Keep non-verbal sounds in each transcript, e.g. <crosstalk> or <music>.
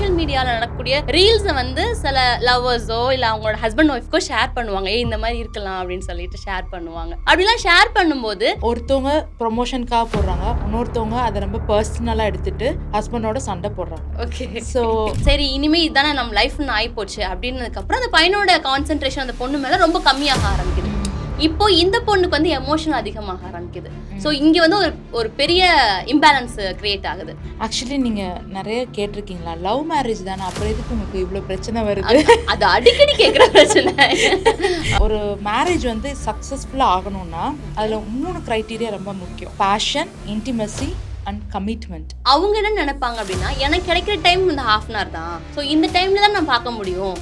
Social மீடியாவில் நடக்கக்கூடிய ரீல்ஸை வந்து சில லவ்வர்ஸோ இல்லை அவங்களோட ஹஸ்பண்ட் ஒய்ஃப்க்கோ ஷேர் பண்ணுவாங்க. ஏய் இந்த மாதிரி இருக்கலாம் அப்படின்னு சொல்லிட்டு ஷேர் பண்ணுவாங்க. அப்படிலாம் ஷேர் பண்ணும்போது ஒருத்தவங்க ப்ரொமோஷனுக்காக போடுறாங்க. இன்னொருத்தவங்க அதை ரொம்ப பர்சனலாக எடுத்துட்டு ஹஸ்பண்டோட சண்டை போடுறாங்க. ஓகே ஸோ சரி இனிமே இதுதானே நம்ம லைஃப்னு ஆயிப்போச்சு. அப்படின்னதுக்கப்புறம் அந்த பையனோட கான்சென்ட்ரேஷன் அந்த பொண்ணு மேலே ரொம்ப கம்மியாக ஆரம்பிக்குது. இப்போ இந்த பொண்ணுக்கு வந்து எமோஷன் அதிகமாக ஆரம்பிக்குது. ஸோ இங்கே வந்து ஒரு ஒரு பெரிய இம்பேலன்ஸ் கிரியேட் ஆகுது. ஆக்சுவலி நீங்கள் நிறைய கேட்டிருக்கீங்களா? லவ் மேரேஜ் தானே? அப்புறம் எதுக்கு உங்களுக்கு இவ்வளோ பிரச்சனை வருது? அது- அடிக்கடி கேட்குற பிரச்சனை. <laughs> ஒரு மேரேஜ் வந்து சக்ஸஸ்ஃபுல்லாக ஆகணும்னா அதில் மூணு க்ரைட்டீரியா ரொம்ப முக்கியம். பேஷன் இன்டிமசி அண்ட் கமிட்மெண்ட் அவங்க என்ன நினைப்பாங்க அப்படின்னா எனக்கு கிடைக்கிற டைம் இந்த ஹாஃப் அன் ஹவர் தான். ஸோ இந்த டைம்ல தான் நான் பார்க்க முடியும்.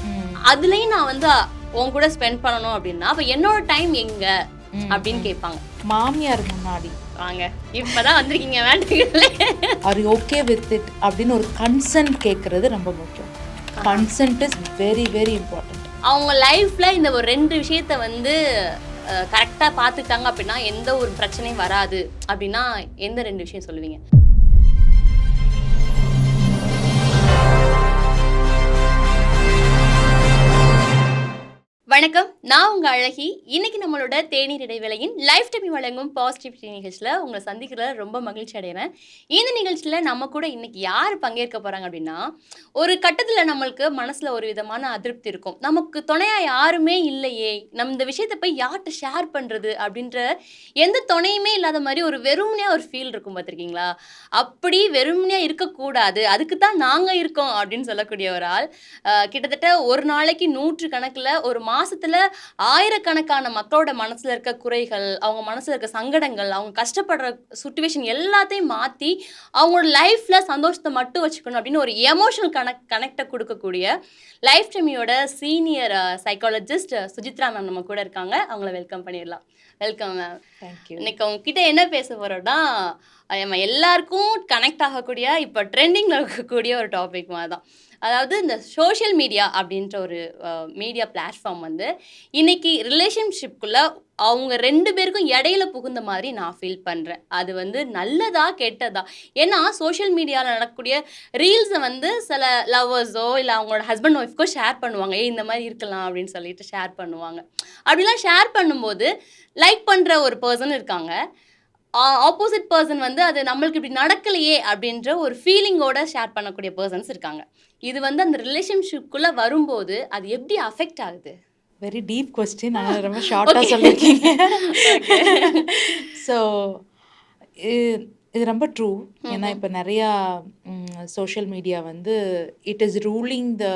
அதுலயும் நான் வந்து உன் கூட ஸ்பெண்ட் பண்ணணும் அப்படின்னா அப்ப என்னோட டைம் எங்க? அப்படின்னு கேட்பாங்க. மாமியார் முன்னாடி. வாங்க. இப்பதான் வந்திருக்கீங்க வேண்டுங்களே. ஆர் ஓகே வித் இட் அப்படின்னு ஒரு கன்சென்ட் கேட்குறது ரொம்ப முக்கியம். Consent is very very important அவங்க லைஃப்ல இந்த ஒரு ரெண்டு விஷயத்த வந்து கரெக்டாக பார்த்துட்டாங்க அப்படின்னா எந்த ஒரு பிரச்சனையும் வராது. அப்படின்னா எந்த ரெண்டு விஷயம் சொல்லுவீங்க? வணக்கம். நான் உங்கள் அழகி. இன்னைக்கு நம்மளோட தேநீர் இடைவேளையின் லைஃப் டைம் வழங்கும் பாசிட்டிவிட்டி நிகழ்ச்சியில் உங்களை சந்திக்கிறதுல ரொம்ப மகிழ்ச்சி அடைகிறேன். இந்த நிகழ்ச்சியில் நம்ம கூட இன்னைக்கு யார் பங்கேற்க போகிறாங்க அப்படின்னா ஒரு கட்டத்தில் நம்மளுக்கு மனசில் ஒரு விதமான அதிருப்தி இருக்கும். நமக்கு துணையாக யாருமே இல்லையே. நம்ம இந்த விஷயத்தை போய் யார்கிட்ட ஷேர் பண்ணுறது அப்படின்ற எந்த துணையுமே இல்லாத மாதிரி ஒரு வெறுமனையாக ஒரு ஃபீல் இருக்கும் பார்த்துருக்கீங்களா? அப்படி வெறுமனையாக இருக்கக்கூடாது. அதுக்கு தான் நாங்கள் இருக்கோம் அப்படின்னு சொல்லக்கூடிய ஒரு ஆள் கிட்டத்தட்ட ஒரு நாளைக்கு நூற்று கணக்கில் ஒரு மாதம் மாசத்துல ஆயிரக்கணக்கான மக்களோட மனசுல இருக்க குறைகள் அவங்க மனசுல இருக்க சங்கடங்கள் அவங்க கஷ்டப்படுற சுச்சுவேஷன் எல்லாத்தையும் மாத்தி அவங்களோட லைஃப்ல சந்தோஷத்தை மட்டும் வச்சுக்கணும் அப்படின்னு ஒரு எமோஷனல் கனெக்ட் கனெக்டை கொடுக்கக்கூடிய லைஃப் டைமியோட சீனியர் சைக்காலஜிஸ்ட் சுஜித்ரா மேம் நம்ம கூட இருக்காங்க. அவங்கள வெல்கம் பண்ணிடலாம். வெல்கம் மேம் தேங்க்யூ இன்னைக்கு உங்ககிட்ட என்ன பேச நம்ம எல்லாருக்கும் கனெக்ட் ஆகக்கூடிய இப்போ ட்ரெண்டிங்கில் இருக்கக்கூடிய ஒரு டாபிக் மாதிரி தான். அதாவது இந்த சோஷியல் மீடியா அப்படின்ற ஒரு மீடியா பிளாட்ஃபார்ம் வந்து இன்னைக்கு ரிலேஷன்ஷிப்குள்ள அவங்க ரெண்டு பேருக்கும் இடையில புகுந்த மாதிரி நான் ஃபீல் பண்ணுறேன் அது வந்து நல்லதா கெட்டதா? ஏன்னா சோஷியல் மீடியாவில் நடக்கக்கூடிய ரீல்ஸை வந்து சில லவ்வர்ஸோ இல்லை அவங்களோட ஹஸ்பண்ட் ஒய்ஃப்க்கோ ஷேர் பண்ணுவாங்க. ஏ இந்த மாதிரி இருக்கலாம் அப்படின்னு சொல்லிட்டு ஷேர் பண்ணுவாங்க. அப்படிலாம் ஷேர் பண்ணும்போது லைக் பண்ணுற ஒரு பர்சன் இருக்காங்க. ஆப்போசிட் பர்சன் வந்து அது நம்மளுக்கு இப்படி நடக்கலையே அப்படின்ற ஒரு ஃபீலிங்கோட ஷேர் பண்ணக்கூடிய பர்சன்ஸ் இருக்காங்க. இது வந்து அந்த ரிலேஷன்ஷிப்குள்ளே வரும்போது அது எப்படி அஃபெக்ட் ஆகுது? வெரி டீப் கொஸ்டின் ஆனால் ரொம்ப ஷார்ட்டாக சொல்லியிருக்கீங்க. ஸோ <laughs> இது ரொம்ப ட்ரூ ஏன்னா இப்போ நிறையா சோஷியல் மீடியா வந்து it is ruling the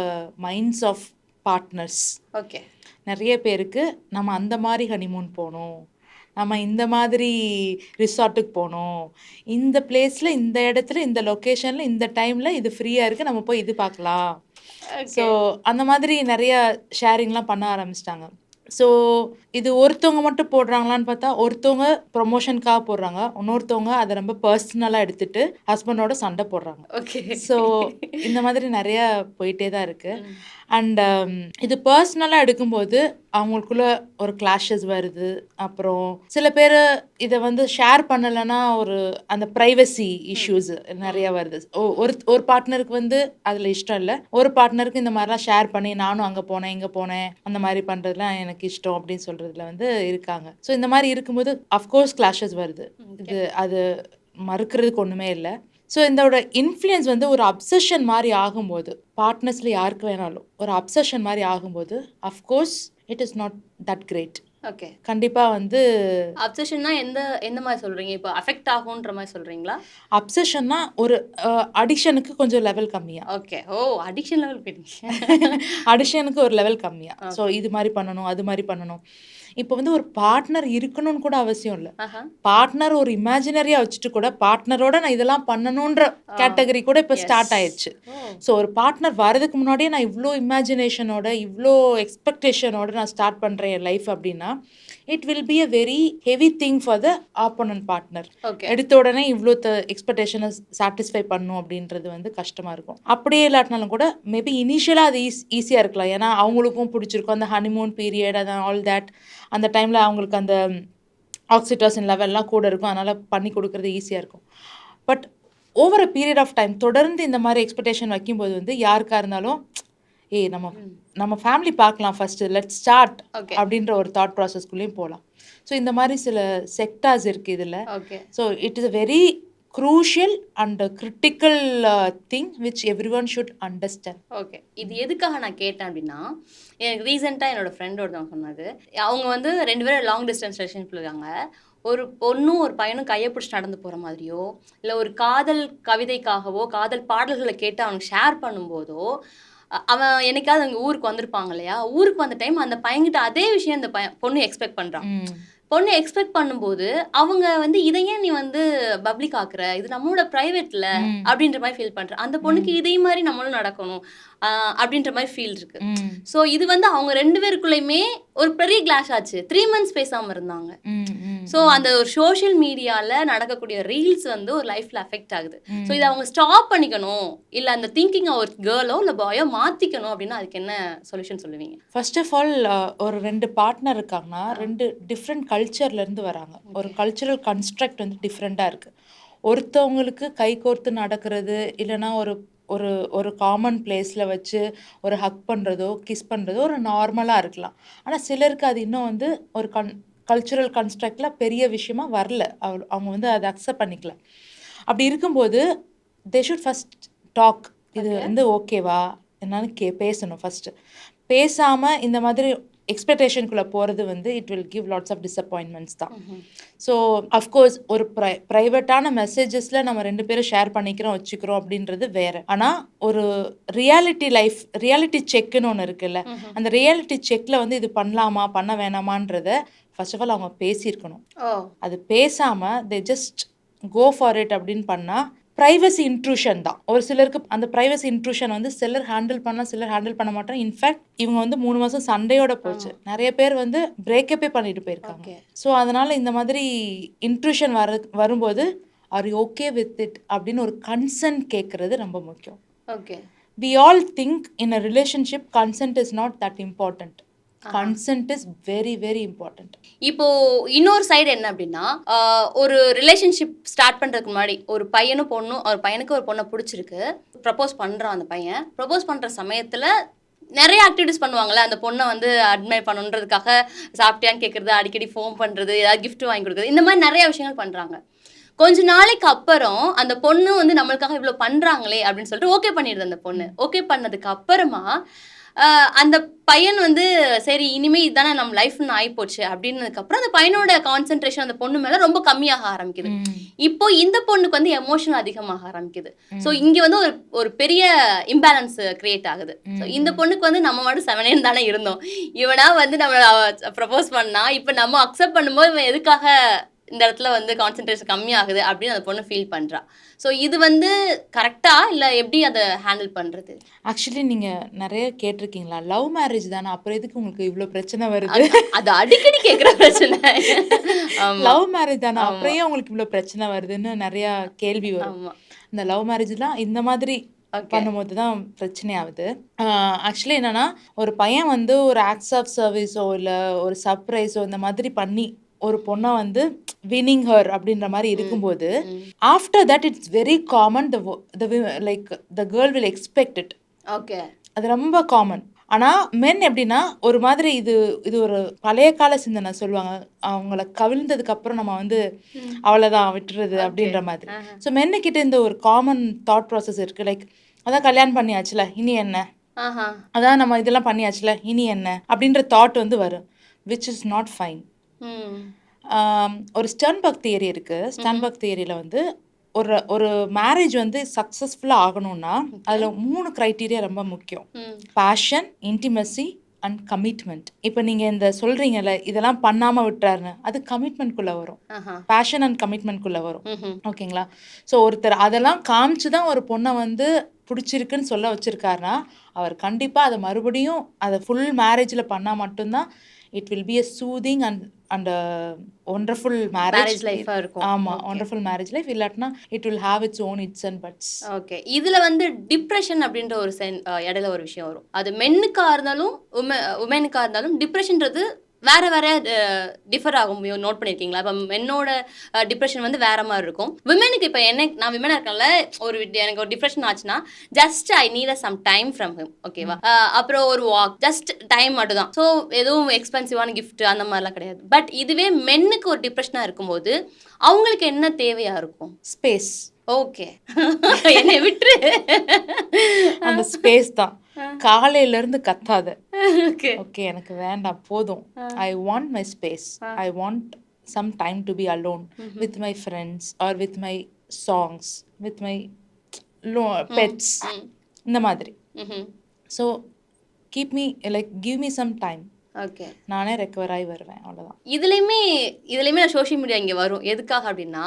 minds of partners okay நிறைய பேருக்கு நம்ம அந்த மாதிரி ஹனிமூன் போகணும். நம்ம இந்த மாதிரி ரிசார்ட்டுக்கு போகணும் இந்த பிளேஸில் இந்த இடத்துல இந்த லொக்கேஷனில் இந்த டைமில் இது ஃப்ரீயாக இருக்குது நம்ம போய் இது பார்க்கலாம். ஸோ அந்த மாதிரி நிறைய ஷேரிங்லாம் பண்ண ஆரம்பிச்சிட்டாங்க. ஸோ இது ஒருத்தவங்க மட்டும் போடுறாங்களான்னு பார்த்தா ஒருத்தவங்க ப்ரொமோஷனுக்காக போடுறாங்க. இன்னொருத்தவங்க அதை ரொம்ப பர்சனலாக எடுத்துட்டு ஹஸ்பண்டோட சண்டை போடுறாங்க. ஓகே ஸோ இந்த மாதிரி நிறைய போயிட்டே தான் இருக்கு. அண்ட் இது பர்சனலாக எடுக்கும்போது அவங்களுக்குள்ள ஒரு கிளாஷஸ் வருது. அப்புறம் சில பேர் இதை வந்து ஷேர் பண்ணலைன்னா ஒரு அந்த ப்ரைவசி இஷ்யூஸ் நிறைய வருது. ஒரு ஒரு பார்ட்னருக்கு வந்து அதில் இஷ்டம் இல்லை. ஒரு பார்ட்னருக்கு இந்த மாதிரிலாம் ஷேர் பண்ணி நானும் அங்கே போனேன் இங்கே போனேன் அந்த மாதிரி பண்ணுறதுலாம் எனக்கு இஷ்டம் அப்படின்னு சொல்கிறதுல வந்து இருக்காங்க. ஸோ இந்த மாதிரி இருக்கும்போது அஃப்கோர்ஸ் கிளாஷஸ் வருது. இது அது மறுக்கிறதுக்கு ஒன்றுமே இல்லை. ஸோ இதோட இன்ஃப்ளூயன்ஸ் வந்து ஒரு அப்சஷன் மாதிரி ஆகும்போது பார்ட்னர்ஸில் யாருக்கு வேணாலும் ஒரு அப்சஷன் மாதிரி ஆகும்போது of course it is not that great okay. கண்டிப்பாக வந்து அப்சஷன்னா எந்த எந்த மாதிரி சொல்றீங்க? இப்போ அஃபெக்ட் ஆகுன்ற மாதிரி சொல்றீங்களா? அப்சஷன்னா ஒரு அடிஷனுக்கு கொஞ்சம் லெவல் கம்மியா. ஓகே. ஓ அடிக்ஷன் லெவல் போயிட்டீங்க. அடிஷனுக்கு ஒரு லெவல் கம்மியா. ஸோ இது மாதிரி பண்ணணும் அது மாதிரி பண்ணணும். இப்போ வந்து ஒரு பார்ட்னர் இருக்கணும்னு கூட அவசியம் இல்லை. பார்ட்னர் ஒரு இமேஜினரியா வச்சுட்டு கூட பார்ட்னரோட நான் இதெல்லாம் பண்ணணுன்ற கேட்டகரி கூட இப்போ ஸ்டார்ட் ஆயிடுச்சு ஸோ ஒரு பார்ட்னர் வரதுக்கு முன்னாடியே நான் இவ்வளோ இமேஜினேஷனோட இவ்வளோ எக்ஸ்பெக்டேஷனோட நான் ஸ்டார்ட் பண்ணுறேன் என் லைஃப் அப்படின்னா it will be a very heavy thing for the opponent partner எடுத்த உடனே இவ்வளோ எக்ஸ்பெக்டேஷனை சாட்டிஸ்ஃபை பண்ணும் அப்படின்றது வந்து கஷ்டமாக இருக்கும். அப்படியே இல்லாட்டினாலும் கூட மேபி இனிஷியலாக அது ஈஸ் ஈஸியாக இருக்கலாம். ஏன்னா அவங்களுக்கும் பிடிச்சிருக்கும். அந்த ஹனிமூன் பீரியட் அது ஆல் தட் அந்த டைமில் அவங்களுக்கு அந்த ஆக்சிடோசின் லெவல்லாம் கூட இருக்கும். அதனால் பண்ணி கொடுக்குறது ஈஸியாக இருக்கும். But over a period of time தொடர்ந்து இந்த மாதிரி எக்ஸ்பெக்டேஷன் வைக்கும்போது வந்து யாருக்கா இருந்தாலும் ஏய் நம்ம நம்ம ஃபேமிலி பார்க்கலாம் ஃபர்ஸ்ட் லெட் ஸ்டார்ட் அப்படின்ற ஒரு தாட் ப்ராசஸ்க்குள்ளேயும் போகலாம் ஸோ இந்த மாதிரி சில செக்டார்ஸ் இருக்குது இதில். Okay so it is a very and a critical uh, thing which everyone should understand. Okay இது எதுக்காக நான் கேட்டேன் அப்படின்னா எனக்கு ரீசெண்டாக என்னோட ஃப்ரெண்ட் ஒருத்தவங்க சொன்னது அவங்க வந்து ரெண்டு பேரும் லாங் டிஸ்டன்ஸ் ரிலேஷன்ஷிப் இருக்காங்க. ஒரு பொண்ணும் ஒரு பையனும் கையை பிடிச்சி நடந்து போகிற மாதிரியோ இல்லை ஒரு காதல் கவிதைக்காகவோ காதல் பாடல்களை கேட்டு அவனுக்கு ஷேர் பண்ணும்போதோ அவன் என்னைக்காவது அவங்க ஊருக்கு வந்திருப்பாங்க இல்லையா? ஊருக்கு வந்த டைம் அந்த பையன்கிட்ட அதே விஷயம் அந்த பையன் பொண்ணு எக்ஸ்பெக்ட் பண்ணுறான் பொண்ணு எக்ஸ்பெக்ட் பண்ணும்போது அவங்க வந்து இதை ஏன் நீ வந்து பப்ளிக் ஆக்குற? இது நம்மளோட ப்ரைவேட்ல. அப்படின்ற மாதிரி ஃபீல் பண்ற. அந்த பொண்ணுக்கு இதே மாதிரி நம்மளும் நடக்கணும் அப்படின்ற மாதிரி ஃபீல் இருக்கு. ஸோ இது வந்து அவங்க ரெண்டு பேருக்குள்ளயுமே ஒரு பெரிய கிளாஷ் ஆச்சு. த்ரீ மந்த்ஸ் பேசாம இருந்தாங்க. ஸோ அந்த ஒரு சோஷியல் மீடியால நடக்கக்கூடிய ரீல்ஸ் வந்து ஒரு லைஃப்ல அஃபெக்ட் ஆகுது. ஸோ இதை அவங்க ஸ்டாப் பண்ணிக்கணும். இல்ல அந்த திங்கிங் ஒரு கேர்ளோ இல்ல பாயோ மாத்திக்கணும் அப்படின்னா அதுக்கு என்ன சொல்யூஷன் சொல்லுவீங்க? ஃபர்ஸ்ட் ஆஃப் ஆல் ஒரு ரெண்டு பார்ட்னர் இருக்காங்கன்னா ரெண்டு டிஃப்ரெண்ட் கல்ச்சர்லேருந்து வராங்க. ஒரு கல்ச்சுரல் கன்ஸ்ட்ரக்ட் வந்து டிஃப்ரெண்ட்டாக இருக்குது ஒருத்தவங்களுக்கு கை கோர்த்து நடக்கிறது இல்லைன்னா ஒரு ஒரு ஒரு காமன் பிளேஸில் வச்சு ஒரு ஹக் பண்ணுறதோ கிஸ் பண்ணுறதோ ஒரு நார்மலாக இருக்கலாம். ஆனால் சிலருக்கு அது இன்னும் வந்து ஒரு கன் கல்ச்சுரல் கன்ஸ்ட்ரக்டில் பெரிய விஷயமா வரல. அவ- அவங்க வந்து அதை அக்செப்ட் பண்ணிக்கல. அப்படி இருக்கும்போது தே ஷுட் ஃபஸ்ட் டாக் இது வந்து ஓகேவா என்னன்னு கே பேசணும் ஃபஸ்ட்டு பேசாமல் இந்த மாதிரி எக்ஸ்பெக்டேஷனுக்குள்ளே போகிறது வந்து it will give lots of disappointments தான். ஸோ அஃப்கோர்ஸ் ஒரு ப்ரை ப்ரைவேட்டான மெசேஜஸில் நம்ம ரெண்டு பேரும் ஷேர் பண்ணிக்கிறோம் வச்சுக்கிறோம் அப்படின்றது வேற. ஆனால் ஒரு ரியாலிட்டி லைஃப் ரியாலிட்டி செக்குன்னு ஒன்று இருக்குல்ல. அந்த ரியாலிட்டி செக்கில் வந்து இது பண்ணலாமா பண்ண வேணாமான்றத ஃபர்ஸ்ட் ஆஃப் ஆல் அவங்க பேசியிருக்கணும். அது பேசாமல் they just go for it அப்படின்னு பண்ணால் ப்ரைவசி இன்ட்ரூஷன் தான். ஒரு சிலருக்கு அந்த ப்ரைவசி இன்ட்ரூஷன் வந்து சிலர் ஹேண்டில் பண்ணலாம் சிலர் ஹேண்டில் பண்ண மாட்டாங்க இன்ஃபேக்ட் இவங்க வந்து மூணு மாதம் சண்டையோட போச்சு. நிறைய பேர் வந்து பிரேக்கப்பே பண்ணிட்டு போயிருக்காங்க. ஸோ அதனால் இந்த மாதிரி இன்ட்ரூஷன் வர வரும்போது ஆர் ஓகே வித் இட் அப்படின்னு ஒரு கன்சென்ட் கேட்குறது ரொம்ப முக்கியம். Okay. We all think in a relationship consent is not that important consent is very very important இப்போ இன்னொரு சைடு என்ன அப்படின்னா ஒரு ரிலேஷன்ஷிப் ஸ்டார்ட் பண்றதுக்கு முன்னாடி ஒரு பையனும் பொண்ணும் ஒரு பையனுக்கு ஒரு பொண்ணை பிடிச்சிருக்கு. ப்ரப்போஸ் பண்றான் அந்த பையன். ப்ரப்போஸ் பண்ற சமயத்துல நிறைய ஆக்டிவிட்டிஸ் பண்ணுவாங்கல்ல அந்த பொண்ணை வந்து அட்மைர் பண்ணணுன்றதுக்காக சாப்பிட்டியான்னு கேட்கறது அடிக்கடி ஃபோன் பண்றது ஏதாவது gift வாங்கி கொடுக்குறது இந்த மாதிரி நிறைய விஷயங்கள் பண்றாங்க. கொஞ்ச நாளைக்கு அப்புறம் அந்த பொண்ணு வந்து நம்மளுக்காக இவ்வளோ பண்றாங்களே அப்படின்னு சொல்லிட்டு ஓகே பண்ணிடுது அந்த பொண்ணு. ஓகே பண்ணதுக்கு அப்புறமா அந்த பையன் வந்து சரி இனிமே இதுதானே நம்ம லைஃப்னு ஆயிப்போச்சு. அப்படின்னதுக்கு அப்புறம் அந்த பையனோட கான்சென்ட்ரேஷன் அந்த பொண்ணு மேல ரொம்ப கம்மியாக ஆரம்பிக்குது. இப்போ இந்த பொண்ணுக்கு வந்து எமோஷன் அதிகமாக ஆரம்பிக்குது. ஸோ இங்க வந்து ஒரு ஒரு பெரிய இம்பேலன்ஸ் கிரியேட் ஆகுது. ஸோ இந்த பொண்ணுக்கு வந்து நம்ம மட்டும் செவனேன்னு தானே இருந்தோம். இவனா வந்து நம்ம ப்ரப்போஸ் பண்ணா இப்போ நம்ம அக்செப்ட் பண்ணும்போது இவன் எதுக்காக இந்த இடத்துல வந்து கான்சென்ட்ரேஷன் கம்மியாகுது அப்படின்னு அந்த பொண்ணு ஃபீல் பண்றா. ஸோ இது வந்து கரெக்டா இல்லை எப்படி அதை ஹேண்டில் பண்றது? ஆக்சுவலி நீங்கள் நிறைய கேட்டிருக்கீங்களா? லவ் மேரேஜ் தானே? அப்புறம் எதுக்கு உங்களுக்கு இவ்வளோ பிரச்சனை வருது? அது அடிக்கடி கேட்குற பிரச்சனை. லவ் மேரேஜ் தானே? அப்புறம் ஏன் உங்களுக்கு இவ்வளோ பிரச்சனை வருதுன்னு நிறைய கேள்வி வரும். இந்த லவ் மேரேஜ்லாம் இந்த மாதிரி. பண்ணும்போது தான் பிரச்சனை ஆகுது. ஆக்சுவலி என்னன்னா ஒரு பையன் வந்து ஒரு ஆக்ட்ஸ் ஆஃப் சர்வீஸோ இல்லை ஒரு சர்ப்ரைஸோ இந்த மாதிரி பண்ணி ஒரு பொண்ணை வந்து வினிங் ஹர் அப்படின்ற மாதிரி இருக்கும்போது after that it's very common the like the girl will expect it okay அது ரொம்ப காமன் ஆனால் மென் எப்படின்னா ஒரு மாதிரி இது இது ஒரு பழைய கால சிந்தனை சொல்லுவாங்க. அவங்கள கவிழ்ந்ததுக்கு அப்புறம் நம்ம வந்து அவ்வளோதான் விட்டுறது அப்படின்ற மாதிரி. ஸோ மென்னுக்கிட்ட இந்த ஒரு காமன் தாட் ப்ராசஸ் இருக்குது லைக் அதான் கல்யாணம் பண்ணியாச்சுல இனி என்ன? அதான் நம்ம இதெல்லாம் பண்ணியாச்சுல இனி என்ன? அப்படின்ற தாட் வந்து வரும் விச் இஸ் நாட் ஃபைன் ஒரு ஸ்டன்பர்க் தியரி இருக்குது ஸ்டன்பர்க் தியரியில் வந்து ஒரு ஒரு மேரேஜ் வந்து சக்ஸஸ்ஃபுல்லாக ஆகணும்னா அதில் மூணு க்ரைட்டீரியா ரொம்ப முக்கியம். பேஷன் இன்டிமசி அண்ட் கமிட்மெண்ட் இப்போ நீங்கள் இந்த சொல்கிறீங்கல்ல இதெல்லாம் பண்ணாமல் விட்டுறாருன்னு அது கமிட்மெண்ட்குள்ளே வரும். பேஷன் அண்ட் கமிட்மெண்ட்குள்ளே வரும். ஓகேங்களா? ஸோ ஒருத்தர் அதெல்லாம் காமிச்சு தான் ஒரு பொண்ணை வந்து பிடிச்சிருக்குன்னு சொல்ல வச்சிருக்காருன்னா அவர் கண்டிப்பாக அதை மறுபடியும் அதை ஃபுல் மேரேஜில் பண்ணால் மட்டும்தான் it will be a soothing and and wonderful marriage marriage லைஃபா இருக்கும். ஆமாம் ஒண்டர்ஃபுல் மேரேஜ் லைஃப் இல்லாட்டினா it will have its own ifs and buts okay இதுல வந்து டிப்ரெஷன் அப்படின்ற ஒரு சென் இடையில ஒரு விஷயம் வரும். அது மென்னுக்கா இருந்தாலும் உம உமனுக்கா இருந்தாலும் டிப்ரெஷன்ன்றது வேற வேற டிஃபர் ஆகும். நோட் பண்ணியிருக்கீங்களா இப்போ என்னோட டிப்ரெஷன் வந்து வேற மாதிரி இருக்கும். விமனுக்கு இப்போ என்ன நான் விமனாக இருக்கல ஒரு வி- எனக்கு ஒரு டிப்ரெஷன் ஆச்சுன்னா just I need some time from him ஓகேவா அப்புறம் ஒரு வாக் ஜஸ்ட் டைம் மட்டும் தான் ஸோ எதுவும் எக்ஸ்பென்சிவான கிஃப்ட் அந்த மாதிரிலாம் கிடையாது. பட் இதுவே மென்னுக்கு ஒரு டிப்ரெஷனாக இருக்கும்போது அவங்களுக்கு என்ன தேவையாக இருக்கும்? Space okay. என்னை விட்டுரு. அந்த ஸ்பேஸ் தான். காலையில இருந்து கத்தாத. ஓகே. எனக்கு வேண்டாம் போதும். I want my space I want some time to be alone with my friends or with my songs with my pets இந்த மாதிரி. So keep me like give me some time okay நானே recover ஆகி வருவேன் அவ்வளோதான் இதுலேயுமே இதுலேயுமே நான் social media இங்கே வரும். எதுக்காக அப்படின்னா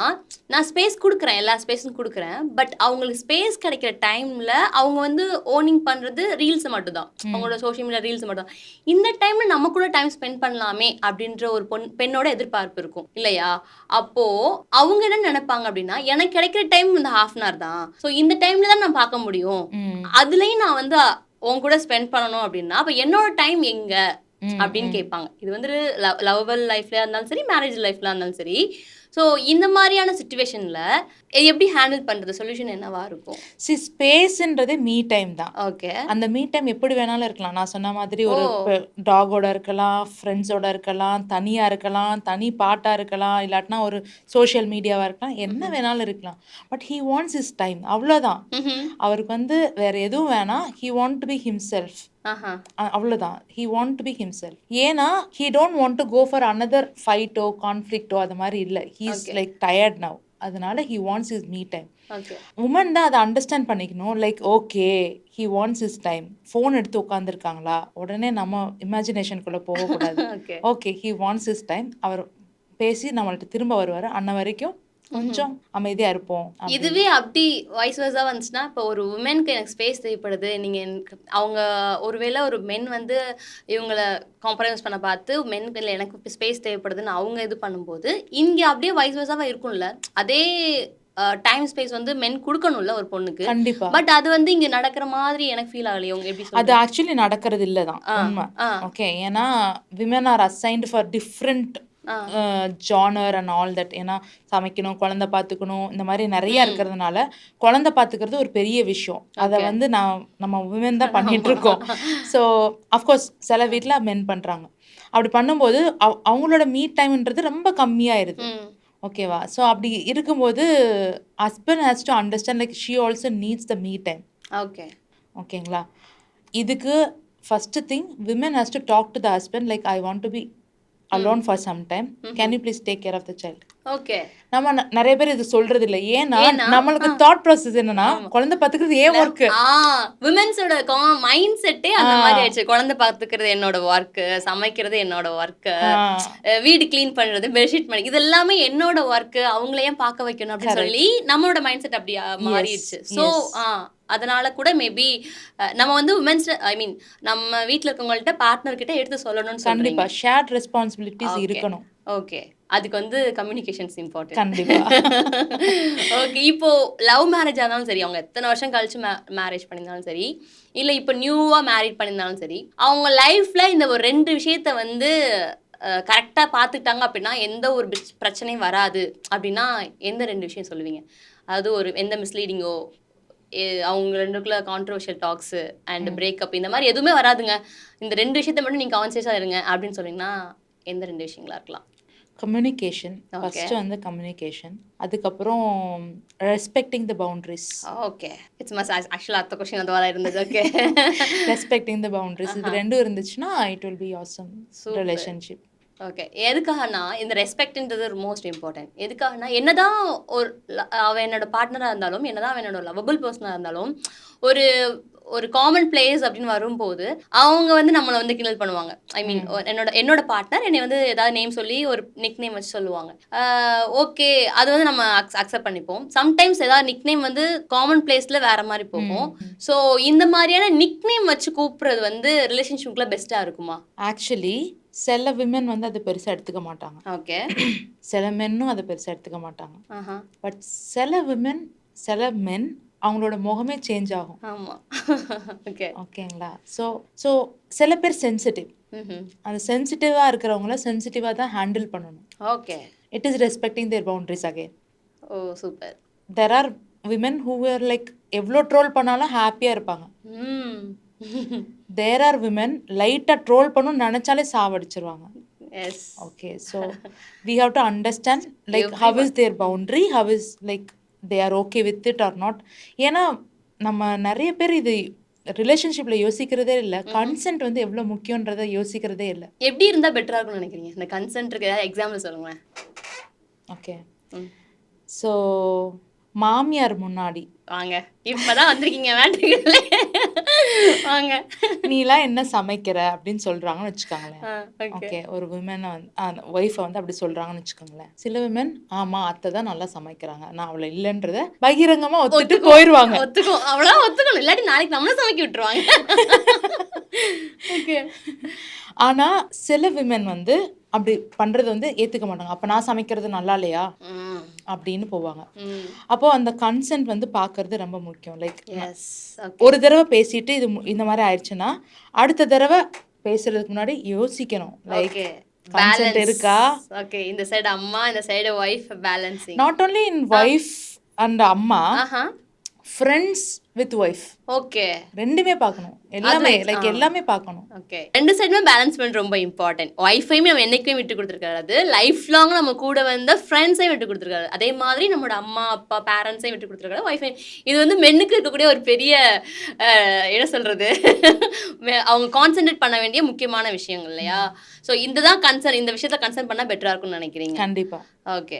நான் ஸ்பேஸ் கொடுக்குறேன் எல்லா ஸ்பேஸும் கொடுக்குறேன். பட் அவங்களுக்கு ஸ்பேஸ் கிடைக்கிற டைமில் அவங்க வந்து ஓனிங் பண்ணுறது ரீல்ஸ் மட்டும்தான். அவங்களோட சோஷியல் மீடியா ரீல்ஸ் மட்டும் இந்த டைமில் நம்ம கூட டைம் ஸ்பெண்ட் பண்ணலாமே அப்படின்ற ஒரு பொன் பெண்ணோட எதிர்பார்ப்பு இருக்கும். இல்லையா? அப்போது அவங்க என்ன நினைப்பாங்க அப்படின்னா எனக்கு கிடைக்கிற டைம் இந்த ஹாஃப் அன் ஹவர் தான். ஸோ இந்த டைமில் தான் நான் பார்க்க முடியும். அதுலேயும் நான் வந்து உன் கூட ஸ்பெண்ட் பண்ணணும் அப்படின்னா அப்போ என்னோட டைம் எங்கே? அப்படின்னு கேட்பாங்க. இது வந்து லவபிள் லைஃப்ல இருந்தாலும் சரி மேரேஜ் லைஃப்ல இருந்தாலும் சரி. ஸோ இந்த மாதிரியான சுச்சுவேஷன்ல எப்படி ஹேண்டில் பண்றது? சொல்யூஷன் என்னவா இருக்கும்? சி ஸ்பேஸ்ன்றதே மீ டைம் தான். ஓகே அந்த மீ டைம் எப்படி வேணாலும் இருக்கலாம். நான் சொன்ன மாதிரி ஒரு டாகோட இருக்கலாம் ஃப்ரெண்ட்ஸோட இருக்கலாம் தனியா இருக்கலாம் தனி பாட்டா இருக்கலாம் இல்லாட்டினா ஒரு சோஷியல் மீடியாவா இருக்கலாம் என்ன வேணாலும் இருக்கலாம். But he wants his time அவ்வளோதான் அவருக்கு வந்து வேற எதுவும் வேணாம். He want to be himself ஆஹா அவ்வளோதான் he want to be himself ஏன்னா he don't want to go for another phyto கான்ஃப்ளிக்டோ அது மாதிரி இல்லை. He is like tired now அதனால he wants his me time woman தான் அதை அண்டர்ஸ்டாண்ட் பண்ணிக்கணும். Like okay he wants his time phone எடுத்து உட்காந்துருக்காங்களா உடனே நம்ம இமேஜினேஷனுக்குள்ளே போகக்கூடாது. Okay he wants his time அவர் பேசி நம்மள்ட்ட திரும்ப வருவார். அன்ன வரைக்கும் கொஞ்சம் அமைதியாக இருப்போம் இதுவே அப்படி வாய்ஸ் வாய்ஸா வந்துச்சுன்னா இப்போ ஒரு உமனுக்கு எனக்கு ஸ்பேஸ் தேவைப்படுது. நீங்க எனக்கு அவங்க ஒருவேளை ஒரு மென் வந்து இவங்கள காம்ப்ரமைஸ் பண்ண பார்த்து மென் இல்லை எனக்கு ஸ்பேஸ் தேவைப்படுதுன்னு அவங்க இது பண்ணும்போது இங்க அப்படியே வாய்ஸ் வாய்ஸாவா இருக்கும்ல. அதே டைம் ஸ்பேஸ் வந்து மென் கொடுக்கணும்ல ஒரு பொண்ணுக்கு. கண்டிப்பா. பட் அது வந்து இங்க நடக்கிற மாதிரி எனக்கு ஃபீல் ஆகலையே. உங்க எப்படி அது ஆக்சுவலி நடக்கிறது இல்லை தான். ஓகே ஏன்னா women are assigned for different. Genre and all that ஏன்னா சமைக்கணும் குழந்தை பார்த்துக்கணும் இந்த மாதிரி நிறைய இருக்கிறதுனால குழந்தை பார்த்துக்கிறது ஒரு பெரிய விஷயம். அதை வந்து நான் நம்ம விமன் தான் பண்ணிட்டு இருக்கோம். ஸோ அஃப்கோர்ஸ் சில வீட்டில் மென் பண்ணுறாங்க அப்படி பண்ணும்போது அவ- அவங்களோட மீட் டைம்ன்றது ரொம்ப கம்மியாயிருது. ஓகேவா ஸோ அப்படி இருக்கும்போது husband has to understand like she also needs the me time okay ஓகேங்களா இதுக்கு first thing women has to talk to the husband like I want to be alone hmm. for some time. Can hmm. you please take care of the child? Okay நம்ம நிறைய பேர் இது சொல்றது இல்லை ஏன்னா? நம்மளுக்கு தாட் ப்ராசஸ் என்னன்னா குழந்தை பார்த்துக்கிறது ஏன் ஒர்க்கு ஆ விமென்ஸோட மைண்ட் செட்டே அந்த மாதிரி ஆயிடுச்சு. குழந்தை பார்த்துக்கிறது என்னோட ஒர்க் சமைக்கிறது என்னோட ஒர்க் வீடு க்ளீன் பண்றது பெட்ஷீட் பண்ணி இது எல்லாமே என்னோட ஒர்க் அவங்களையும் பார்க்க வைக்கணும் அப்படின்னு சொல்லி நம்மளோட மைண்ட் செட் அப்படி மாறிடுச்சு. ஸோ அதனால கூட மேபி நம்ம வந்து உமன்ஸ் ஐ மீன் நம்ம வீட்ல இருக்கவங்கள்ட்ட பார்ட்னர் கிட்ட எடுத்து சொல்லணும்னு கண்டிப்பா. ஷேர்ட் ரெஸ்பான்சிபிலிட்டிஸ் இருக்கணும். ஓகே அதுக்கு வந்து கம்யூனிகேஷன்ஸ் இம்பார்ட்டன்ட் கண்டிப்பா. <laughs> ஓகே இப்போ லவ் மேரேஜ் இருந்தாலும் சரி அவங்க எத்தனை வருஷம் கழிச்சு மேரேஜ் பண்ணியிருந்தாலும் சரி இல்லை இப்போ நியூவா மேரேஜ் பண்ணியிருந்தாலும் சரி அவங்க லைஃப்ல இந்த ஒரு ரெண்டு விஷயத்த வந்து கரெக்டாக பார்த்துக்கிட்டாங்க அப்படின்னா எந்த ஒரு பிரச்சனையும் வராது அப்படின்னா எந்த ரெண்டு விஷயம் சொல்லுவீங்க? அது ஒரு எந்த மிஸ்லீடிங்கோ அவங்க ரெண்டுக்குள்ள கான்ட்ரவர்ஷியல் டாக்ஸு அண்ட் பிரேக்கப் இந்த மாதிரி எதுவுமே வராதுங்க. இந்த ரெண்டு விஷயத்த மட்டும் நீங்கள் கான்சியஸாக இருங்க அப்படின்னு சொன்னீங்கன்னா எந்த ரெண்டு விஷயங்களா இருக்கலாம்? கம்யூனிகேஷன். ஃபர்ஸ்ட் வந்து கம்யூனிகேஷன் அதுக்கப்புறம் respecting the boundaries okay it's must ஆக்சுவலாக அடுத்த கொஸ்டின் அதுவாக இருந்தது. ஓகே ரெஸ்பெக்டிங் த பவுண்டரிஸ் இது ரெண்டும் இருந்துச்சுன்னா it will be awesome relationship okay எதுக்காகனா இந்த ரெஸ்பெக்ட்ன்றது மோஸ்ட் இம்பார்ட்டன்ட் எதுக்காகனா என்னதான் ஒரு அவன் என்னோட பார்ட்னராக இருந்தாலும் என்னதான் அவன் என்னோட லவபிள் பர்சனாக இருந்தாலும் ஒரு ஒரு காமன் பிளேஸ் அப்படின்னு வரும்போது அவங்க வந்து நம்மளை வந்து கிண்டல் பண்ணுவாங்க. ஐ மீன் என்னோட என்னோட பார்ட்னர் என்னை வந்து ஏதாவது நேம் சொல்லி ஒரு நிக் நேம் வச்சு சொல்லுவாங்க. ஓகே அது வந்து நம்ம அக்செப்ட் பண்ணிப்போம். சம்டைம்ஸ் ஏதாவது நிக் நேம் வந்து காமன் பிளேஸில் வேற மாதிரி போகும். ஸோ இந்த மாதிரியான நிக் நேம் வச்சு கூப்பிடுறது வந்து ரிலேஷன்ஷிப்ல பெஸ்ட்டாக இருக்குமா? ஆக்சுவலி சில விமன் வந்து அதை பெருசாக எடுத்துக்க மாட்டாங்க. ஓகே சில மென்னும் அதை பெருசாக எடுத்துக்க மாட்டாங்க. ஆஹா. பட் சில விமன் சில மென் அவங்களோட முகமே சேஞ்ச் ஆகும். ஆமா. ஓகே ஓகேங்களா ஸோ ஸோ சில பேர் சென்சிட்டிவ் அந்த சென்சிட்டிவாக இருக்கிறவங்கள சென்சிட்டிவாக தான் ஹேண்டில் பண்ணணும். Okay it is respecting their boundaries again oh super there are women who are like எவ்வளோ ட்ரோல் பண்ணாலும் ஹாப்பியாக இருப்பாங்க. தேர் ஆர் விமென் லைட்டாக ட்ரோல் பண்ணணும்னு நினச்சாலே சாவடிச்சிருவாங்க. Yes okay so we have to understand like how is their boundary how is like they are okay with it or not ஏன்னா நம்ம நிறைய பேர் இது ரிலேஷன்ஷிப்பில் யோசிக்கிறதே இல்லை. கன்சென்ட் வந்து எவ்வளோ முக்கியன்றதை யோசிக்கிறதே இல்லை. எப்படி இருந்தா பெட்டரா இருக்கும்னு நினைக்கிறீங்க? இந்த கன்சென்ட் இருக்கு ஏதாவது எக்ஸாம்பிள் சொல்லுங்களேன். ஓகே. ஸோ மாமியார் முன்னாடி வாங்க. இப்பதான் வந்திருக்கீங்க வேண்டுங்களே வாங்க. நீலாம் என்ன சமைக்கிற அப்படின்னு சொல்கிறாங்கன்னு வச்சுக்கோங்களேன். ஓகே ஒரு விமனை வந்து ஒய்ஃபை வந்து அப்படி சொல்கிறாங்கன்னு வச்சுக்கோங்களேன். சில விமன் ஆமாம் அத்தை தான் நல்லா சமைக்கிறாங்க. நான் அவளை இல்லைன்றத பகிரங்கமாக ஒத்துட்டு போயிடுவாங்க ஒத்துக்கும். அவ்வளோ ஒத்துக்கணும். இல்லாட்டி நாளைக்கு நம்மளும் சமைக்க விட்டுருவாங்க. ஓகே ஆனால் சில விமன் வந்து அப்படி பண்ணுறது வந்து ஏற்றுக்க மாட்டாங்க. அப்போ நான் சமைக்கிறது நல்லா இல்லையா? அப்படின்னு போவாங்க. அப்போ அந்த கன்சென்ட் வந்து பார்க்கறது ரொம்ப முக்கியம். லைக் ஒரு தடவை பேசிட்டு இது இந்த மாதிரி ஆயிடுச்சுன்னா அடுத்த தடவை பேசுறதுக்கு முன்னாடி யோசிக்கணும். லைக் கன்சென்ட் இருக்கா? ஓகே இந்த சைடு அம்மா இந்த side wife balancing not only in wife and அம்மா ஃப்ரெண்ட்ஸ் வித் ஒய்ஃப் ஓகே ரெண்டுமே பார்க்கணும். எல்லாமே லைக் எல்லாமே பார்க்கணும். ஓகே ரெண்டு சைடுமே பேலன்ஸ் பண்ண ரொம்ப இம்பார்ட்டன்ட் ஒய்ஃபையுமே நம்ம என்னைக்குமே விட்டு கொடுத்துருக்காது. லைஃப் லாங் நம்ம கூட வந்த ஃப்ரெண்ட்ஸையும் விட்டு கொடுத்துருக்காரு அதே மாதிரி நம்மளோட அம்மா அப்பா பேரண்ட்ஸையும் விட்டு கொடுத்துருக்காரு ஒய்ஃபை இது வந்து மென்னுக்கு இருக்கக்கூடிய ஒரு பெரிய என்ன சொல்றது? <laughs> அவங்க கான்சென்ட்ரேட் பண்ண வேண்டிய முக்கியமான விஷயங்கள் இல்லையா? ஸோ இந்த தான் கன்சர்ன் இந்த விஷயத்துல கன்சர்ன் பண்ணால் பெட்டராக இருக்கும்னு நினைக்கிறீங்க? கண்டிப்பா. ஓகே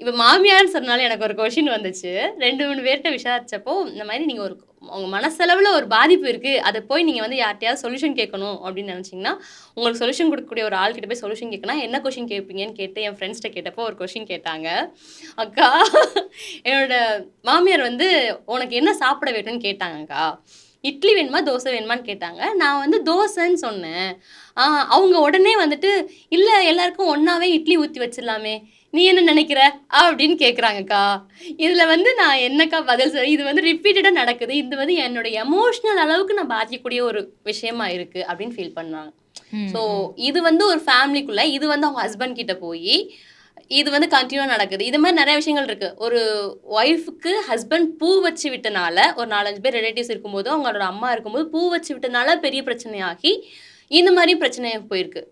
இப்போ மாமியார்னு சொன்னாலும் எனக்கு ஒரு கொஷின் வந்துச்சு. ரெண்டு மூணு பேர்கிட்ட விசாரிச்சப்போ இந்த மாதிரி நீங்கள் ஒரு உங்கள் மனசளவில் ஒரு பாதிப்பு இருக்குது அதை போய் நீங்கள் வந்து யார்கிட்டயாவது சொல்யூஷன் கேட்கணும் அப்படின்னு நினச்சிங்கன்னா உங்களுக்கு சொல்யூஷன் கொடுக்கக்கூடிய ஒரு ஆள்கிட்ட போய் சொல்யூஷன் கேட்கணும் என்ன கொஷின் கேட்பீங்கன்னு கேட்டு என் ஃப்ரெண்ட்ஸ்கிட்ட கேட்டப்போ ஒரு கொஷின் கேட்டாங்க. அக்கா என்னோட மாமியார் வந்து உனக்கு என்ன சாப்பிட வேணும்னு கேட்டாங்கக்கா இட்லி வேணுமா தோசை வேணுமான்னு கேட்டாங்க. நான் வந்து தோசைன்னு சொன்னேன். அவங்க உடனே வந்துட்டு இல்லை எல்லாருக்கும் ஒன்றாவே இட்லி ஊற்றி வச்சிடலாமே. நீ என்ன நினைக்கிற? அப்படின்னு கேட்குறாங்கக்கா இதில் வந்து நான் என்னக்கா பதில் சொல்ல இது வந்து ரிப்பீட்டடாக நடக்குது. இது வந்து என்னோட எமோஷ்னல் அளவுக்கு நான் பாதிக்கக்கூடிய ஒரு விஷயமா இருக்கு அப்படின்னு ஃபீல் பண்ணாங்க ஸோ இது வந்து ஒரு ஃபேமிலிக்குள்ள இது வந்து அவங்க ஹஸ்பண்ட் கிட்ட போய் இது வந்து கண்டினியூவாக நடக்குது. இது மாதிரி நிறைய விஷயங்கள் இருக்கு. ஒரு ஒய்ஃபுக்கு ஹஸ்பண்ட் பூ வச்சு விட்டனால ஒரு நாலஞ்சு பேர் ரிலேட்டிவ்ஸ் இருக்கும்போது அவங்களோட அம்மா இருக்கும்போது பூ வச்சு விட்டனால பெரிய பிரச்சனையாகி இந்த மாதிரி பிரச்சனை போயிருக்கு.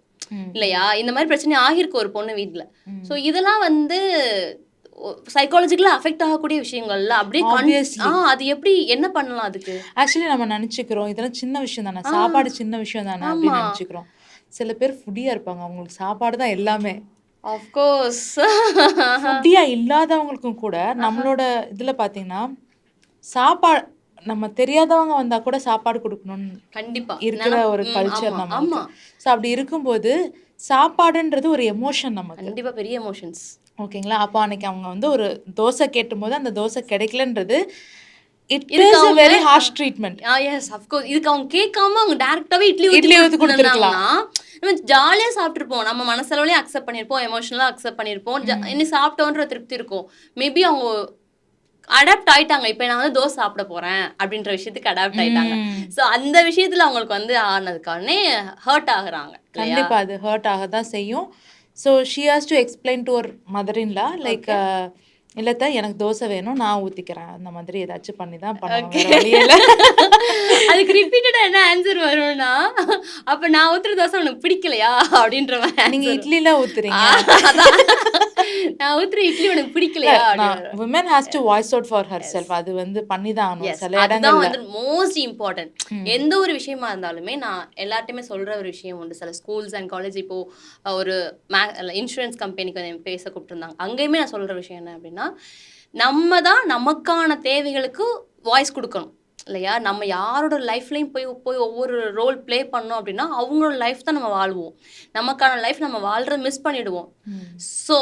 இல்லையா? இந்த மாதிரி பிரச்சனை ஆகியிருக்கு ஒரு பொண்ணு வீட்டில். ஸோ இதெல்லாம் வந்து சைக்காலஜிக்கலாக அஃபெக்ட் ஆகக்கூடிய விஷயங்கள்ல அப்படியே. ஆ அது எப்படி என்ன பண்ணலாம் அதுக்கு? ஆக்சுவலி நம்ம நினைச்சுக்கிறோம். இதெல்லாம் சின்ன விஷயம் தானே. சாப்பாடு சின்ன விஷயம் தானே அப்படின்னு. நினைச்சுக்கிறோம். சில பேர் ஃபுட்டியா இருப்பாங்க. அவங்களுக்கு சாப்பாடு தான் எல்லாமே. ஆஃப்கோர்ஸ் ஃபுட்டியா இல்லாதவங்களுக்கும் கூட நம்மளோட இதுல பாத்தீங்கன்னா சாப்பாடு நம்ம தெரியாதவங்க வந்தா கூட சாப்பாடு கொடுக்கணும்னு கண்டிப்பா. இருக்கிற ஒரு கல்ச்சர் நம்ம ஆமா ஸோ அப்படி இருக்கும்போது சாப்பாடுன்றது ஒரு எமோஷன் நமக்கு. கண்டிப்பா பெரிய எமோஷன்ஸ் ஓகேங்களா? அப்போ அன்னைக்கு அவங்க வந்து ஒரு தோசை கேட்டும்போது அந்த தோசை கிடைக்கலன்றது இட் இஸ் அவங்க- very harsh treatment ah yes of course இதுக்கு அவங்க கேட்காம அவங்க டேரக்டாவே இட்லி இட்லி ஊத்தி கொடுத்திருக்கலாம். நம்ம ஜாலியா சாப்பிட்டுருப்போம். நம்ம மனசளவுலயே அக்செப்ட் பண்ணியிருப்போம் எமோஷனலாக அக்செப்ட் பண்ணியிருப்போம் ஜ- சாப்பிட்டோன்ற திருப்தி இருக்கும். மேபி அவங்க அடாப்ட் ஆயிட்டாங்க. இப்போ நான் வந்து தோசை சாப்பிட போறேன் அப்படின்ற விஷயத்துக்கு அடாப்ட் ஆயிட்டாங்க. ஸோ அந்த விஷயத்துல அவங்களுக்கு வந்து ஆனதுக்கானே ஹர்ட் ஆகுறாங்க? கண்டிப்பா அது ஹர்ட் ஆக தான் செய்யும் so she has to explain to ஒரு மதரின்லா லைக் இல்லத்த எனக்கு தோசை வேணும். நான் ஊத்திக்கிறேன். அந்த மாதிரி ஏதாச்சும் பண்ணி தான் இல்ல. <laughs> அதுக்கு ரிப்பீட்டடா என்ன ஆன்சர் வரும்னா அப்ப நான் ஊத்துற தோசை உனக்கு பிடிக்கலையா? அப்படின்ற மாதிரி நீங்க இட்லில ஊத்துறீங்க. நான் ஊத்துற இட்லி உனக்கு பிடிக்கலையா? Women has to voice out for herself அது வந்து பண்ணி தான் ஆகணும் சில இடங்கள்ல. வந்து மோஸ்ட் இம்பார்ட்டன்ட் எந்த ஒரு விஷயமா இருந்தாலுமே நான் எல்லார்ட்டையுமே சொல்ற ஒரு விஷயம் உண்டு. சில ஸ்கூல்ஸ் அண்ட் காலேஜ் இப்போ ஒரு இன்சூரன்ஸ் கம்பெனிக்கு பேச கூப்பிட்டுருந்தாங்க. அங்கேயுமே நான் சொல்ற விஷயம் என்ன அப்படின்னா நம்ம தான் நமக்கான தேவைகளுக்கு வாய்ஸ் கொடுக்கணும் இல்லையா? நம்ம யாரோட லைஃப்லையும் போய் போய் ஒவ்வொரு ரோல் ப்ளே பண்ணோம் அப்படின்னா அவங்களோட லைஃப் தான் நம்ம வாழ்வோம். நமக்கான லைஃப் நம்ம வாழ்றத மிஸ் பண்ணிடுவோம். ஸோ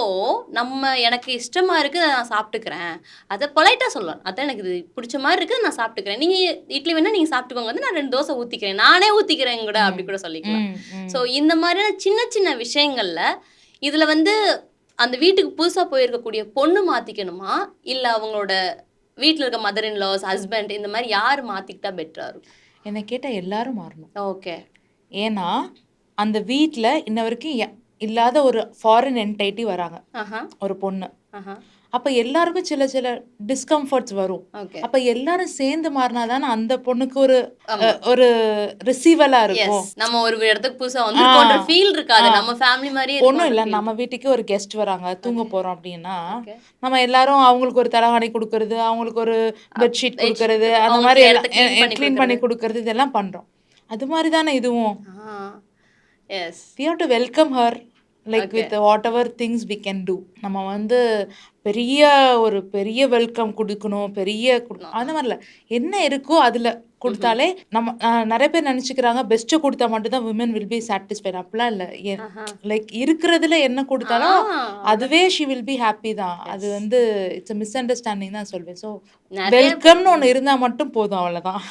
நம்ம எனக்கு இஷ்டமா இருக்குது நான் சாப்பிட்டுக்கிறேன். அதை பொலைட்டாக சொல்லலாம். அதான் எனக்கு இது பிடிச்ச மாதிரி இருக்குது நான் சாப்பிட்டுக்கிறேன். நீங்கள் இட்லி வேணா நீங்கள் சாப்பிட்டுக்கோங்க. வந்து நான் ரெண்டு தோசை ஊற்றிக்கிறேன் நானே ஊற்றிக்கிறேன் கூட அப்படி கூட சொல்லிக்கலாம். ஸோ இந்த மாதிரியான சின்ன சின்ன விஷயங்கள்ல இதில் வந்து அந்த வீட்டுக்கு புதுசாக போயிருக்கக்கூடிய பொண்ணு மாற்றிக்கணுமா இல்லை அவங்களோட வீட்ல இருக்க மதர் இன் லாஸ் ஹஸ்பண்ட் இந்த மாதிரி யார் மாத்திக்கிட்டா பெட்டரா இருக்கும்? என்னை கேட்டால் எல்லாரும் மாறணும். ஓகே ஏன்னா அந்த வீட்டில் இன்ன வரைக்கும் இல்லாத ஒரு ஃபாரின் என்டைட்டி வராங்க. ஒரு பொண்ணு. அப்போ எல்லாருக்கும் சில சில டிஸ்கம்ஃபர்ட்ஸ் வரும். அப்ப எல்லாரும் சேர்ந்து மாறினா தானே அந்த பொண்ணுக்கு ஒரு ஒரு ரிசீவலா இருக்கும். நம்ம ஒரு இடத்துக்கு புதுசா வந்திருக்கோன்ற ஃபீல் இருக்காது. நம்ம ஃபேமிலி மாதிரியே ஒண்ணும் இல்ல. நம்ம வீட்டுக்கு ஒரு கெஸ்ட் வராங்க. தூங்க போறோம் அப்படின்னா. நம்ம எல்லாரும் அவங்களுக்கு ஒரு தலகாணி கொடுக்கறது அவங்களுக்கு ஒரு பெட்ஷீட் கொடுக்கறது அந்த மாதிரி க்ளீன் பண்ணி கொடுக்கறது. இதெல்லாம் பண்றோம். அது மாதிரி தானே இதுவும். Yes we have to welcome her like with whatever things we can do நம்ம வந்து பெரிய ஒரு பெரிய வெல்கம் கொடுக்கணும் பெரிய அந்த மாதிரி இல்ல என்ன இருக்கோ அதுல கொடுத்தாலே நம்ம நிறைய பேர் நினைச்சுக்கிறாங்க பெஸ்ட் கொடுத்தா மட்டும் தான் விமன் வில் பி சாட்டிஸ்ஃபைட் அப்படிலாம் இல்ல. லைக் இருக்கிறதுல என்ன கொடுத்தாலும் அதுவே ஷி வில் பி ஹாப்பி தான். அது வந்து இட்ஸ் மிஸ் அண்டர்ஸ்டாண்டிங் தான் சொல்வேன். ஸோ வெல்கம்னு ஒன்று இருந்தா மட்டும் போதும் அவ்வளவுதான்.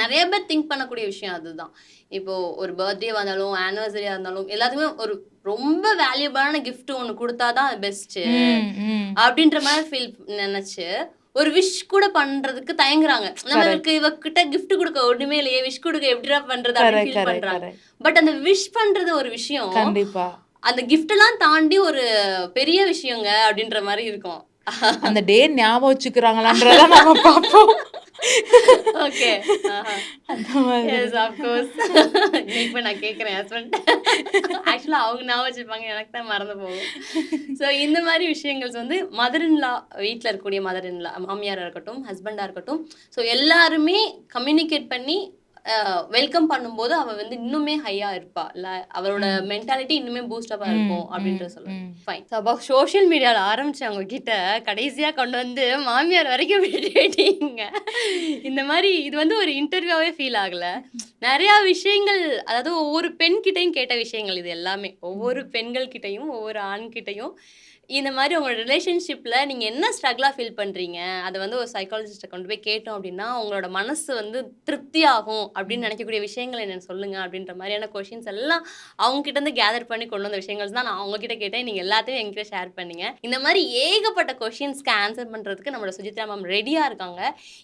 நிறைய பேர் திங்க் பண்ணக்கூடிய விஷயம் அதுதான். இப்போ ஒரு பர்த்டே வந்தாலும் ஆனிவர்சரியா இருந்தாலும் எல்லாத்துக்குமே ஒரு ரொம்ப வேல்யூபிளான gift ஒன்று கொடுத்தாதான் அது பெஸ்ட் ம், ம். அப்படின்ற மாதிரி ஃபீல் நினைச்சு ஒரு விஷ் கூட பண்றதுக்கு தயங்குறாங்க. நம்மளுக்கு இவகிட்ட gift கொடுக்க ஒண்ணுமே இல்லையே விஷ் கொடுக்க எப்படிடா பண்றது அப்படின்னு ஃபீல் பண்றாங்க. பட் அந்த விஷ் பண்றது ஒரு விஷயம். கண்டிப்பா. அந்த gift எல்லாம் தாண்டி ஒரு பெரிய விஷயங்க அப்படின்ற மாதிரி இருக்கும். அந்த டே ஞாபகம் வச்சுக்கிறாங்களான்றத நம்ம பார்ப்போம். ஓகே அந்த மாதிரி. எஸ் ஆஃப்கோர்ஸ் இப்போ நான் கேட்குறேன் ஹஸ்பண்ட் ஆக்சுவலாக அவங்க ஞாபகம் வச்சிருப்பாங்க எனக்கு தான் மறந்து போகும். ஸோ இந்த மாதிரி விஷயங்கள் வந்து மதர் இன்லா வீட்டில் இருக்கக்கூடிய மதர் இன்லா மாமியாராக இருக்கட்டும் ஹஸ்பண்டாக இருக்கட்டும். ஸோ எல்லாருமே கம்யூனிகேட் பண்ணி வெல்கம் பண்ணும்போது அவ வந்து இன்னுமே ஹையா இருப்பா. இல்ல அவரோட மென்டாலிட்டி இன்னுமே பூஸ்டப்பா இருக்கும் அப்படின்ற சொல்லுவேன் ஃபைன் அப்போ சோஷியல் மீடியால ஆரம்பிச்சவங்க கிட்ட கடைசியா கொண்டு வந்து மாமியார் வரைக்கும் விட்டுட்டீங்க. இந்த மாதிரி இது வந்து ஒரு இன்டர்வியூவே ஃபீல் ஆகல. நிறைய விஷயங்கள் அதாவது ஒவ்வொரு பெண் கிட்டயும் கேட்ட விஷயங்கள் இது எல்லாமே. ஒவ்வொரு பெண்கள் கிட்டயும் ஒவ்வொரு ஆண் கிட்டயும் இந்த மாதிரி உங்களோட ரிலேஷன்ஷிப்பில் நீங்கள் என்ன ஸ்ட்ரகிளாக ஃபீல் பண்ணுறீங்க அதை வந்து ஒரு சைக்காலஜிஸ்ட்டை கொண்டு போய் கேட்டோம் அப்படின்னா உங்களோட மனசு வந்து திருப்தியாகும் அப்படின்னு நினைக்கக்கூடிய விஷயங்கள் என்ன சொல்லுங்கள் அப்படின்ற மாதிரியான கொஷின்ஸ் எல்லாம் அவங்க இருந்து கேதர் பண்ணி கொண்டு வந்த விஷயங்கள் தான் நான் அவங்ககிட்ட கேட்டேன். நீங்கள் எல்லாத்தையும் என்கிட்ட ஷேர் பண்ணுங்க. இந்த மாதிரி ஏகப்பட்ட கொஷின்ஸ்க்கு ஆன்சர் பண்ணுறதுக்கு நம்மளோட சுஜித்ரா மேம் ரெடியாக இருக்காங்க.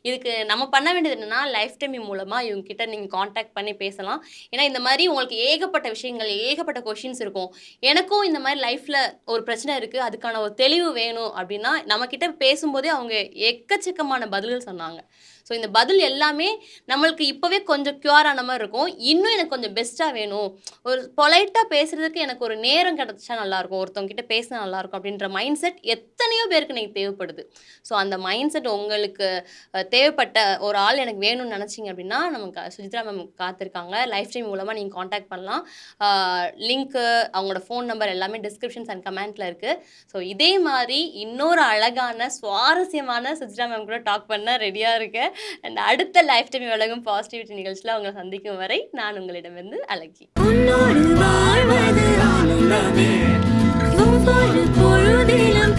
இதுக்கு நம்ம பண்ண வேண்டியது என்னன்னா லைஃப் டைம் மூலமாக இவங்க கிட்ட நீங்கள் காண்டாக்ட் பண்ணி பேசலாம். ஏன்னா இந்த மாதிரி உங்களுக்கு ஏகப்பட்ட விஷயங்கள் ஏகப்பட்ட கொஷின்ஸ் இருக்கும். எனக்கும் இந்த மாதிரி லைஃப்பில் ஒரு பிரச்சனை இருக்குது அது அதுக்கான ஒரு தெளிவு வேணும் அப்படின்னா நம்மக்கிட்ட பேசும்போதே அவங்க எக்கச்சக்கமான பதில்கள் சொன்னாங்க. ஸோ இந்த பதில் எல்லாமே நம்மளுக்கு இப்போவே கொஞ்சம் க்யூர் ஆன மாதிரி இருக்கும். இன்னும் எனக்கு கொஞ்சம் பெஸ்ட்டாக வேணும். ஒரு பொலைட்டாக பேசுகிறதுக்கு எனக்கு ஒரு நேரம் கிடச்சா நல்லாயிருக்கும். ஒருத்தவங்க கிட்ட பேசினா நல்லாயிருக்கும் அப்படின்ற மைண்ட் செட் எத்தனையோ பேருக்கு எனக்கு தேவைப்படுது. ஸோ அந்த மைண்ட் செட் உங்களுக்கு தேவைப்பட்ட ஒரு ஆள் எனக்கு வேணும்னு நினச்சிங்க அப்படின்னா நமக்கு சுஜித்ரா மேம் காத்திருக்காங்க. லைஃப் டைம் மூலமாக நீங்கள் காண்டாக்ட் பண்ணலாம். லிங்க்கு அவங்களோட ஃபோன் நம்பர் எல்லாமே டிஸ்கிரிப்ஷன்ஸ் அண்ட் கமெண்ட்டில் இருக்குது ஸோ இதே மாதிரி இன்னொரு அழகான சுவாரஸ்யமான சுஜிரா மேம் கூட டாக் பண்ண ரெடியாக இருக்கேன் அண்ட் அடுத்த லைஃப் டைம் உலகம் பாசிட்டிவிட்டி நிகழ்ச்சியில் அவங்களை சந்திக்கும் வரை நான் உங்களிடமிருந்து அழகி. பொழுதிலும்